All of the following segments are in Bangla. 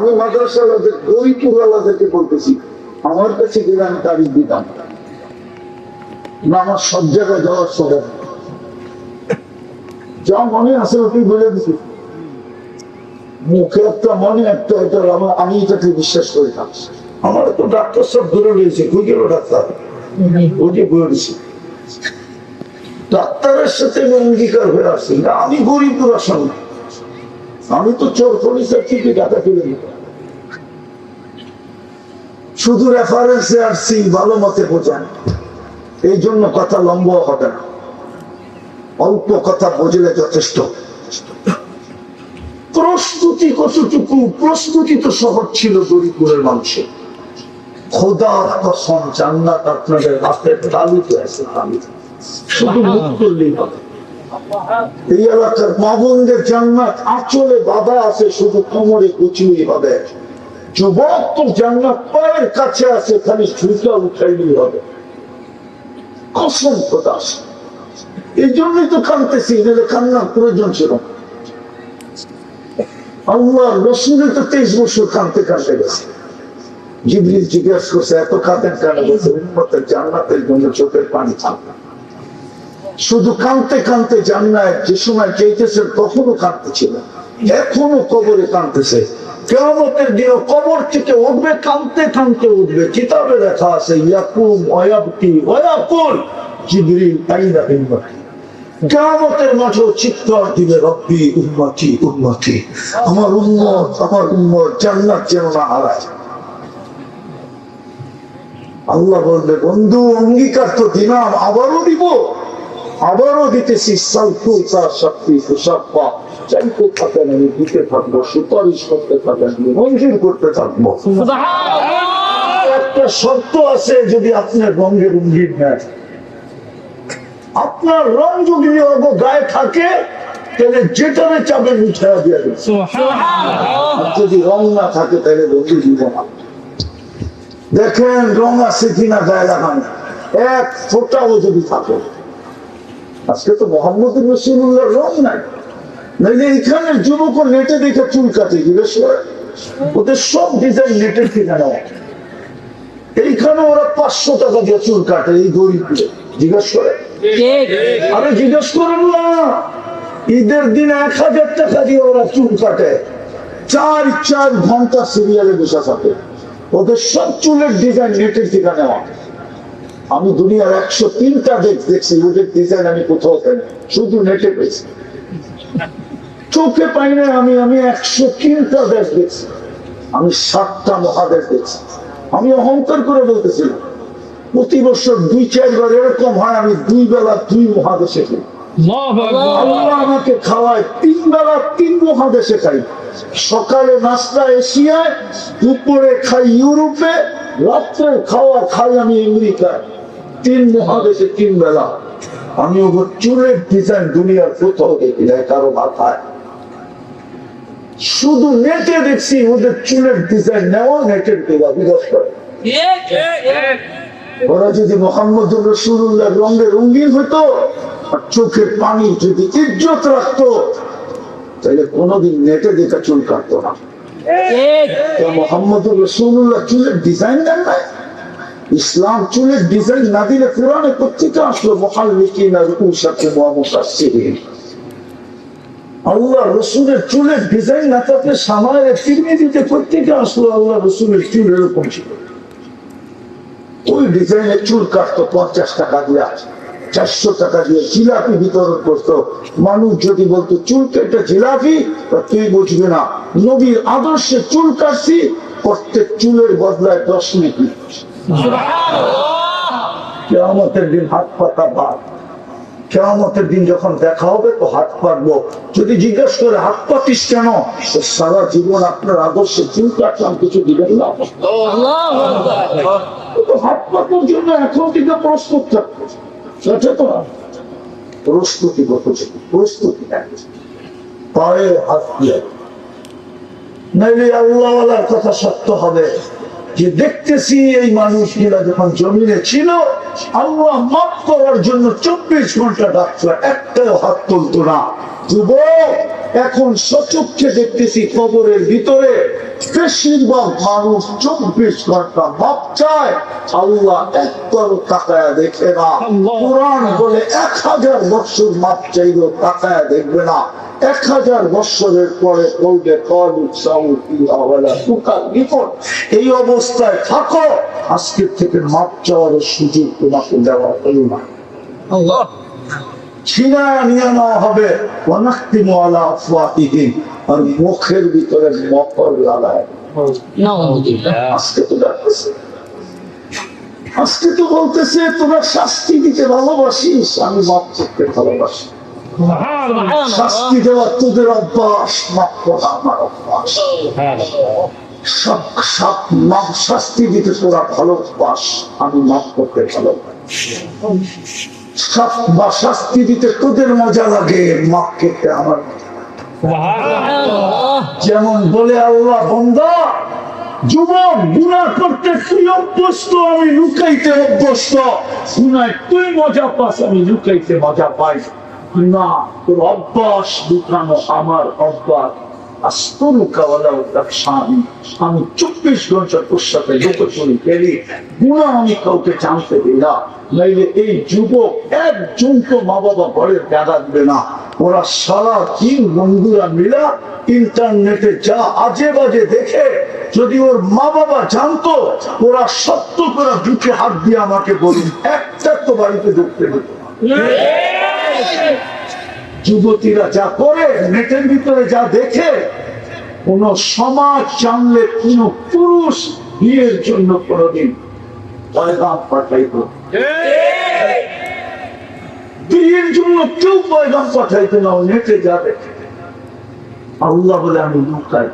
আমি মাদ্রাসাওয়ালাদের গরিবপুরওয়ালাদেরকে বলতেছি, আমার কাছে গেলে আমি তারিখ দিতাম না, আমার সব জায়গায় যাওয়ার স্বভাব যা মনে আছে বলে মুখে একটা মনে, একটা এটা আমার আমি এটাকে বিশ্বাস করি না। আমার তো ডাক্তার সব ধরে রয়েছে গেল ডাক্তার? ওটি বলেছি ডাক্তারের সাথে অঙ্গীকার হয়ে আসছি, না, আমি গরিবপুর আসাম আমি তো চোর, পুলিশের থেকে টাকা তুলে দিতাম শুধু রেফারেন্সে আসছি ভালো মতে বোঝান এই জন্য কথা লম্বা হবে না। অল্প কথা বুঝলে যথেষ্ট। প্রস্তুতি কতটুকু? প্রস্তুতি তো সহজ ছিল গরিবপুরের মানুষের। খোদার কসম, জান্নাত আপনাদের হাতের তালুতে আছে শুধু মুখ করলেই হবে। এই এলাকার জান্নাত আঁচলে বাধা আছে, শুধু কোমরে হবে। যুবক তো জান্নাত পায়ের কাছে আছে, খালি উঠাইলেই হবে। জন্যই তো প্রয়োজন ছিল। তো তেইশ বছর গেছে। জিজ্ঞেস করছে, এত কাঁদেন কেন? জান্নাতের জন্য চোখের পানি থাকবে শুধু কানতে কানতে জান্নায় যে সময় চেয়েছেন তখনও কাঁদতেছিল। এখনও কবরে কাঁদতেছে। কেমতের দিনও কবর থেকে উঠবে কানতে কানতে উঠবে। কিতাবে লেখা আছে, ইয়াকুম অয়াবতি অয়াকুল জিবরিল উম্মতি কেমতের চিৎকার দিবে, রব্বি আমার উম্মত আমার উম্মত, জান্নাত যেন না হারায়। আল্লাহ বলবে, বন্ধু, অঙ্গীকার তো দিলাম, আবারও দিব। আবারও দিতেছি সালফু তার শক্তি সুসাপ্পা চাইতে থাকেন আমি দিতে থাকব সুপারিশ করতে থাকেন মঞ্জুর করতে থাকব। একটা শর্ত আছে যদি আপনার রঙের রঙ্গিন নেয় আপনার রং যদি গায়ে থাকে তাহলে যেটারে চাবেন উঠে দিয়ে যদি রং না থাকে তাহলে রঙি দিব না দেখেন রং আছে কিনা গায়ে লাগানো। এক ফোটাও যদি থাকে। আজকে তো মোহাম্মদ রসুল্লাহ রং নাই। নাইলে এখানে যুবক নেটে দেখে চুল কাটে জিজ্ঞেস করে। ওদের সব ডিজাইন নেটের কিনা নেওয়া। এইখানে ওরা পাঁচশো টাকা দিয়ে চুল কাটে এই গরিব জিজ্ঞেস করে। আরে জিজ্ঞেস করেন না। ঈদের দিন এক হাজার টাকা দিয়ে ওরা চুল কাটে। চার চার ঘণ্টা সিরিয়ালে বসে থাকে। ওদের সব চুলের ডিজাইন নেটের নেওয়া। আমি দুনিয়ার একশো তিনটা দেশ দেখছি, ওদের ডিজাইন আমি কোথাও পাই না। শুধু নেটে পেয়েছি চোখে পাই না আমি আমি একশো তিনটা দেশ দেখছি। আমি সাতটা মহাদেশ দেখছি। আমি অহংকার করে বলতেছিলাম, প্রতি বছর দুই, চারবার এরকম হয়, আমি দুই বেলা দুই মহাদেশে খাই। আমাকে খাওয়ায়, তিন বেলা তিন মহাদেশে খাই। সকালে নাস্তা এশিয়ায়, দুপুরে খাই ইউরোপে, রাত্রে খাওয়া খাই আমি আমেরিকায়। তিন মহাদেশে তিন বেলা। আমি ওগুলো চুলের ডিজাইন দুনিয়ার কোথাও দেখি নাই কারও মাথায়। শুধু নেটে দেখছি ওদের চুলের ডিজাইন নেওয়া নেটের দেওয়া বিকাশ করে। ওরা যদি মোহাম্মদ রসুল্লাহ রঙে রঙিন হতো আর চোখের পানি যদি ইজ্জত রাখতো তাহলে কোনোদিন নেটে দেখা চুল কাটতো না। মোহাম্মদ রসুল্লাহ চুলের ডিজাইন দেন নাই? ইসলাম চুলের ডিজাইন না দিলে কোরআনে পত্রিকা আসলো, মহাল্লিকিন আল্লাহ রসুলের চুলের ডিজাইন না থাকলে সামায়ের তিরমিজিতে পত্রিকা আসলো, আল্লাহ রসুলের চুল এরকম ছিল। ওই ডিজাইনের চুল কাটতো, পঞ্চাশ টাকা দিয়ে, চারশো টাকা দিয়ে জিলাপি বিতরণ করতো। মানুষ যদি বলতো, চুল কেটে জিলাপি? তুই বুঝবি না। নবীর আদর্শে চুল কাটছি, প্রত্যেক চুলের বদলায় দশ মিনিট। কেয়ামতের দিন হাত পাতা বাদ কেয়ামতের দিন যখন দেখা হবে তো হাত পাতবো যদি জিজ্ঞেস করে হাত পাতিস কেন সারা জীবন আপনার আদর্শে চুল কাটলাম কিছু দিবেন না। হাত পাতার জন্য এখন থেকে প্রস্তুত থাকবে। সচেতন। প্রস্তুতি কত প্রস্তুতি পায়ে হাত দিয়ে। নাইলে আল্লাহওয়ালার কথা সত্য হবে। যে দেখতেছি এই মানুষগুলা যখন জমিনে ছিল আল্লাহ মাফ করার জন্য চব্বিশ ঘণ্টা ডাকতো একটাও হাত তুলতো না। যুবক এখন সচক্ষে দেখতেছি কবরের ভিতরে বেশিরভাগ মানুষ চব্বিশ ঘণ্টা মাপ চায় আল্লাহ একবার তাকায় দেখে না। কোরআন বলে এক হাজার বছর মাপ চাইলেও তাকায় দেখবে না। এক হাজার বৎসরের পরে বলবে এই অবস্থায় থাকো আজকের থেকে মাপ চাওয়ার সুযোগ তোমাকে দেওয়া হলো না। ছিনায় নিয়ে নেওয়া হবে অনাক্তিমু আলা আর মুখের ভিতরে মকর লাগায়। আজকে তো ডাকতেছে। আজকে তো বলতেছে তোরা শাস্তি দিতে ভালোবাসিস আমি মাপ করতে ভালোবাসি। শাস্তি দেওয়া তোদের অভ্যাস মাপ করা আমার অভ্যাস। সব সব মাপ শাস্তি দিতে তোরা আমি করতে ভালোবাসি সব বা শাস্তি দিতে তোদের মজা লাগে মাপ খেতে আমার যেমন বলে আল্লাহ বন্দা যুবক গুণা করতে তুই অভ্যস্ত আমি লুকাইতে অভ্যস্ত। গুনায় তুই মজা পাস আমি লুকাইতে মজা পাই না, তোর অভ্যাস লুকানো আমার অভ্যাস। আমি চব্বিশ ঘণ্টা তোর সাথে গুণা আমি কাউকে জানতে নাইলে এই যুবক একজন তো মা বাবা দেখা দিবে না। ওরা সারা দিন বন্ধুরা মিলা ইন্টারনেটে যা আজে বাজে দেখে, যদি ওর মা বাবা জানতো, ওরা সত্য করে বুকে হাত দিয়ে আমাকে বলুন একটা তো বাড়িতে ঢুকতে দিত না। যুবতীরা যা করে নেটের ভিতরে যা দেখে কোন সমাজ জানলে কোন পুরুষ বিয়ের জন্য কোনদিন পয়গাম পাঠাইত। বিয়ের জন্য কেউ পয়গাম পাঠাইতো না নেটে যা দেখে। আল্লাহ বলে আমি লুকাই।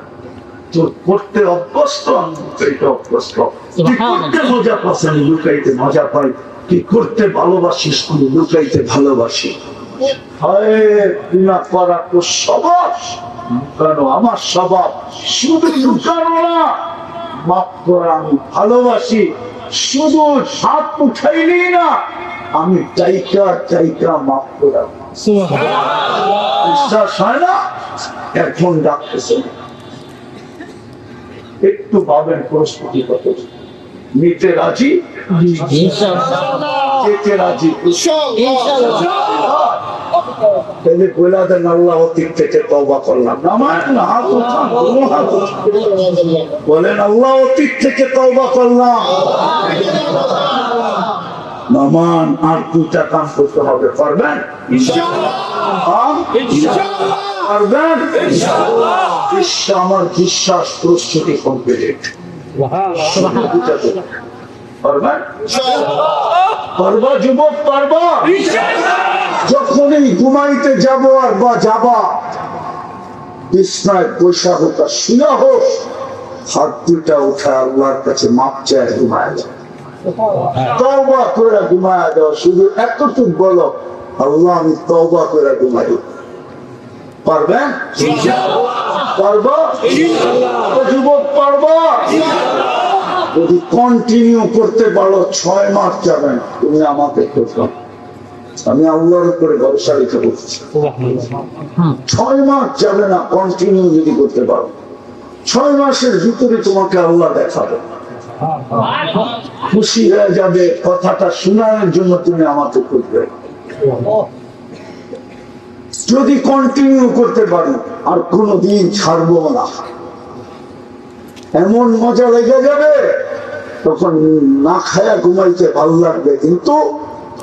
তোর করতে অভ্যস্ত আমি লুকাইতে অভ্যস্ত। করতে মজা পাস আমি লুকাইতে মজা পাই। তুই করতে ভালোবাসিস আমি লুকাইতে ভালোবাসি। করা তো স্বভাব লুকানো আমার স্বভাব? শুধু লুকানো না মাফ করা আমি ভালোবাসি। শুধু হাত না আমি চাইকা চাইকা মাফ করা বিশ্বাস হয় না? এখন ডাকতেছে। একটু ভাবেন প্রস্তুতি কত। নিতে রাজি? যেতে রাজি। তাহলে বলে দেন আল্লাহ অতীত থেকে তবা করলাম। নামান না বলেন আল্লাহ অতীত থেকে তবা করলাম। নামান আর দুটা কাম করতে হবে আমার বিশ্বাস প্রস্তুতি কমপ্লিট পারবেন? পারবা যুবক পারবা? যখনই ঘুমাইতে যাব আর বা যাবা বিছনায় পয়সা হোক আর শুয়া হোক হাত দুটা উঠে আল্লাহর কাছে মাপ চায় ঘুমায় তওবা করে ঘুমায় যাও। শুধু এতটুক বলো আল্লাহ আমি তওবা করে ঘুমাই। পারবেন? পারবা? ও যুবক পারবা? যদি কন্টিনিউ করতে পারো ছয় মাস যাবেন তুমি আমাকে করতে আমি আল্লাহর উপরে ভরসা রেখে বলছি। ছয় মাস যাবে না কন্টিনিউ যদি করতে পারো। ছয় মাসের ভিতরে তোমাকে আল্লাহ দেখাবে। খুশি হয়ে যাবে, কথাটা শোনানোর জন্য তুমি আমাকে করবে যদি কন্টিনিউ করতে পারি, আর কোনোদিন ছাড়বো না। এমন মজা লেগে যাবে, তখন না খায়া ঘুমাইতে ভালো লাগবে, কিন্তু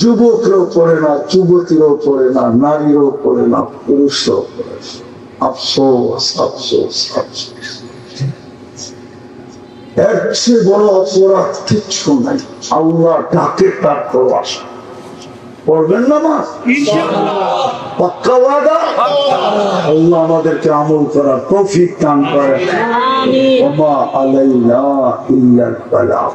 যুবকরাও পড়ে না যুবতীরাও পড়ে না নারীরও পড়ে না পুরুষরাও পড়ে আফসোস আফসোস আফসোস। এর চেয়ে বড় অপরাধ কিচ্ছু নাই। আল্লাহ ডাকে তার প্রবাস পড়বেন নামাজ পাক্কা ওয়াদা? আল্লাহ আমাদেরকে আমল করার তৌফিক দান করে ওমা আলাইনা ইল্লাল বালাগ